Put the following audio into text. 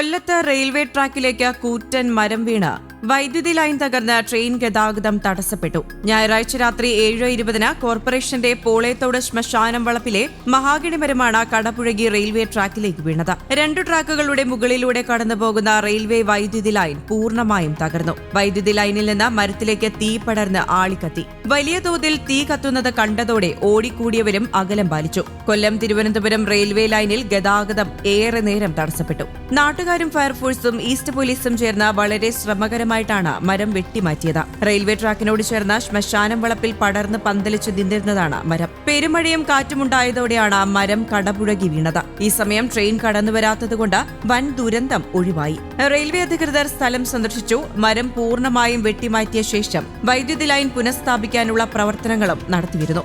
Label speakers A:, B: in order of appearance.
A: കൊല്ലത്ത് റെയിൽവേ ട്രാക്കിലേക്ക് കൂറ്റൻ മരം വീണ്. വൈദ്യുതി ലൈൻ തകർന്ന് ട്രെയിൻ ഗതാഗതം തടസ്സപ്പെട്ടു. ഞായറാഴ്ച രാത്രി ഏഴ് ഇരുപതിന് കോർപ്പറേഷന്റെ പോളേത്തോട് ശ്മശാനം വളപ്പിലെ മഹാഗണിമരമാണ് കടപുഴകി റെയിൽവേ ട്രാക്കിലേക്ക് വീണത്. രണ്ടു ട്രാക്കുകളുടെ മുകളിലൂടെ കടന്നുപോകുന്ന റെയിൽവേ വൈദ്യുതി ലൈൻ പൂർണമായും തകർന്നു. വൈദ്യുതി ലൈനിൽ നിന്ന് മരത്തിലേക്ക് തീ പടർന്ന് ആളിക്കത്തി. വലിയ തോതിൽ തീ കത്തുന്നത് കണ്ടതോടെ ഓടിക്കൂടിയവരും അകലം പാലിച്ചു. കൊല്ലം തിരുവനന്തപുരം റെയിൽവേ ലൈനിൽ ഗതാഗതം ഏറെ നേരം തടസ്സപ്പെട്ടു. നാട്ടുകാരും ഫയർഫോഴ്സും ഈസ്റ്റ് പോലീസും ചേർന്ന് വളരെ ശ്രമകരമായിട്ടാണ് മരം വെട്ടിമാറ്റിയത്. റെയിൽവേ ട്രാക്കിനോട് ചേർന്ന ശ്മശാനം വളപ്പിൽ പടർന്ന് പന്തലിച്ച് നിന്നിരുന്നതാണ് മരം. പെരുമഴയും കാറ്റുമുണ്ടായതോടെയാണ് മരം കടപുഴകി വീണത്. ഈ സമയം ട്രെയിൻ കടന്നുവരാത്തതുകൊണ്ട് വൻ ദുരന്തം ഒഴിവായി. റെയിൽവേ അധികൃതർ സ്ഥലം സന്ദർശിച്ചു. മരം പൂർണമായും വെട്ടിമാറ്റിയ ശേഷം വൈദ്യുതി ലൈൻ പുനഃസ്ഥാപിക്കാനുള്ള പ്രവർത്തനങ്ങളും നടത്തിയിരുന്നു